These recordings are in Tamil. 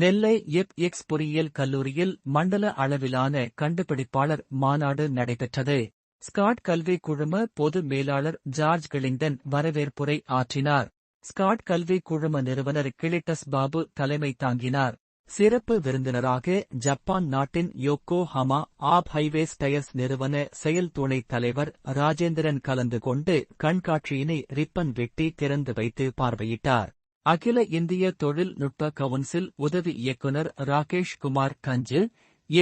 நெல்லை எப் எக்ஸ் பொறியியல் கல்லூரியில் மண்டல அளவிலான கண்டுபிடிப்பாளர் மாநாடு நடைபெற்றது ஸ்காட் கல்வி குழும பொது மேலாளர் ஜார்ஜ் கிளிங்டன் வரவேற்புரை ஆற்றினார் ஸ்காட் கல்வி குழும நிறுவனர் கிளிட்டஸ் பாபு தலைமை தாங்கினார் சிறப்பு விருந்தினராக ஜப்பான் நாட்டின் Yokohama app highways tyres நிறுவன செயல் துணைத் தலைவர் ராஜேந்திரன் கலந்து கொண்டு கண்காட்சியினை ரிப்பன் வெட்டி திறந்து வைத்து பார்வையிட்டார் அகில இந்திய தொழில்நுட்ப கவுன்சில் உதவி இயக்குநர் ராகேஷ் குமார் கஞ்சு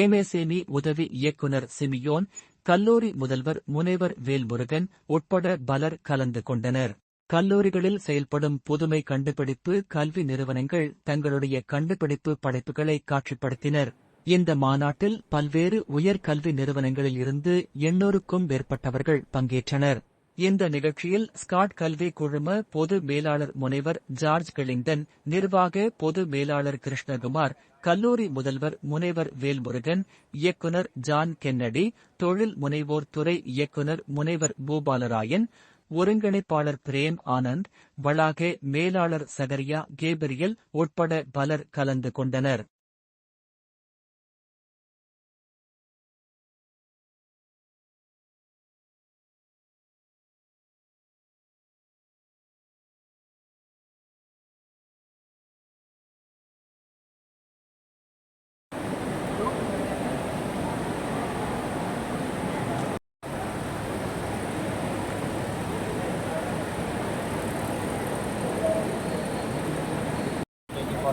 ஏமேசேனி உதவி இயக்குநர் சிமியோன் கல்லூரி முதல்வர் முனைவர் வேல்முருகன் உட்பட பலர் கலந்து கொண்டனர் கல்லூரிகளில் செயல்படும் புதுமை கண்டுபிடிப்பு கல்வி நிறுவனங்கள் தங்களுடைய கண்டுபிடிப்பு படைப்புகளை காட்சிப்படுத்தினர் இந்த மாநாட்டில் பல்வேறு உயர்கல்வி நிறுவனங்களில் இருந்து எண்ணூறுக்கும் மேற்பட்டவர்கள் பங்கேற்றனர் இந்த நிகழ்ச்சியில் ஸ்காட் கல்வி குழும பொது மேலாளர் முனைவர் ஜார்ஜ் கிளிங்டன் நிர்வாக பொது மேலாளர் கிருஷ்ணகுமார் கல்லூரி முதல்வர் முனைவர் வேல்முருகன் இயக்குநர் ஜான் கென்னடி தொழில் முனைவோர் துறை இயக்குநர் முனைவர் பூபாலராயன் ஒருங்கிணைப்பாளர் பிரேம் ஆனந்த் வளாக மேலாளர் சகரியா கேபிரியல் உட்பட பலர் கலந்து கொண்டனர்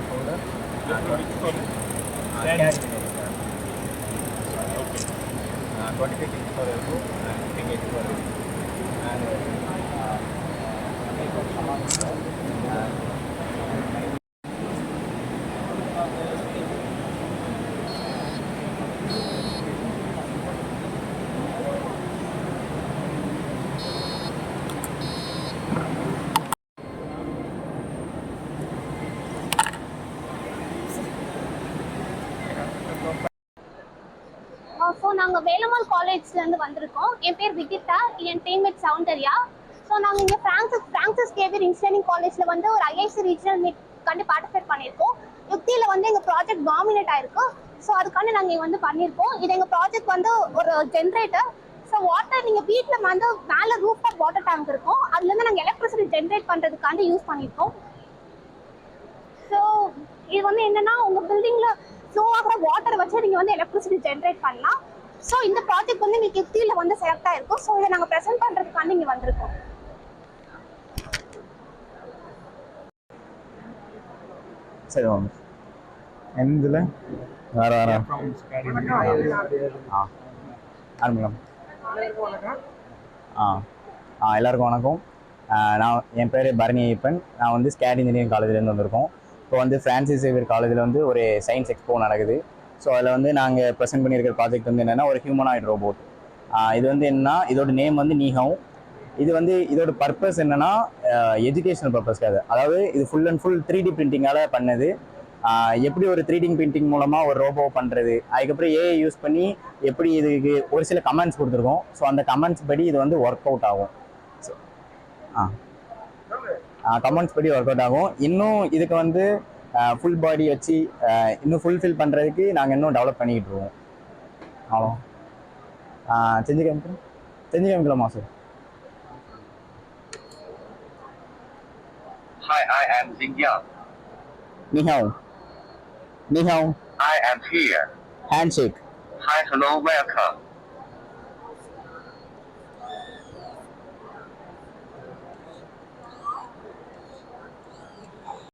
powder. Okay. 25 kg for elbow and 3 kg for wrist. And நாங்கள் வேலம்மாள் காலேஜ்லேருந்து வந்திருக்கோம் என் பேர் விகிதா என் டீம்மேட் சவுண்டர்யா ஸோ நாங்கள் இங்கே ஃப்ரான்சிஸ் ஃப்ரான்சிஸ் கேவியர் இன்ஜினியரிங் காலேஜில் வந்து ஒரு ஐஐசி ரீஜனல் மீட் கண்டு பார்ட்டிசிபேட் பண்ணியிருக்கோம் யுக்தியில் வந்து எங்கள் ப்ராஜெக்ட் டாமினேட் ஆயிருக்கு ஸோ அதுக்காண்டி நாங்கள் இங்கே வந்து பண்ணியிருக்கோம் இது எங்கள் ப்ராஜெக்ட் வந்து ஒரு ஜென்ரேட்டர் ஸோ வாட்டர் நீங்கள் வீட்டில் வந்து மேலே ரூஃப் ஆஃப் வாட்டர் டேங்க் இருக்கும் அதுலேருந்து நாங்கள் எலக்ட்ரிசிட்டி ஜென்ரேட் பண்ணுறதுக்காண்டி யூஸ் பண்ணியிருக்கோம் ஸோ இது வந்து என்னென்னா உங்கள் பில்டிங்கில் ஃப்ளோ ஆகிற வாட்டரை வச்சு நீங்கள் வந்து எலக்ட்ரிசிட்டி ஜென்ரேட் பண்ணலாம் ஸோ இந்த ப்ராஜெக்ட் வந்து இன்னைக்கு கிஃப்டியில் வந்து செலக்ட் ஆயிருக்கும் ஸோ இதை நாங்கள் ப்ரெசென்ட் பண்ணுறதுக்காண்டி இங்கே வந்திருக்கோம் சரி வாங்க எந்தில் வேற வேற ஆ ஆர் ஆ ஆ எல்லாருக்கும் வணக்கம் நான் என் பேர் பரணி ஐயப்பன் நான் வந்து ஸ்கேட் இன்ஜினியரிங் காலேஜ்லேருந்து வந்திருக்கோம் இப்போ வந்து ஃப்ரான்சிஸ் சேவியர் காலேஜில் வந்து ஒரு சயின்ஸ் எக்ஸ்போ நடக்குது ஸோ அதில் வந்து நாங்கள் ப்ரெசென்ட் பண்ணியிருக்கிற ப்ராஜெக்ட் வந்து என்னென்னா ஒரு ஹியூமனாய்டு ரோபோட் இது வந்து என்னன்னா இதோட நேம் வந்து நீஹாவும் இது வந்து இதோட பர்பஸ் என்னன்னா எஜுகேஷனல் பர்பஸ்க்காக அதாவது இது full and full three D பிரிண்டிங்கால் பண்ணது எப்படி ஒரு த்ரீ டி பிரிண்டிங் மூலமாக ஒரு ரோபோ பண்ணுறது அதுக்கப்புறம் ஏஐ யூஸ் பண்ணி எப்படி இதுக்கு ஒரு சில கமெண்ட்ஸ் கொடுத்துருக்கோம் ஸோ அந்த கமெண்ட்ஸ் படி இது வந்து ஒர்க் அவுட் ஆகும் ஸோ ஆ கமெண்ட்ஸ் படி ஒர்க் அவுட் ஆகும் இன்னும் இதுக்கு வந்து ஃபுல் பாடி வச்சு இன்னும் ஃபுல்ஃபில் பண்ணுறதுக்கு நாங்கள் இன்னும் டெவலப் பண்ணிக்கிட்டு இருவோம் ஆமாம் செஞ்சு காமிக்கிறோம் செஞ்சு கேமிக்கலாமா sir Hi, I am Xinjiang. Ni hao. Ni hao. I am here. Handshake. Hi, hello, welcome.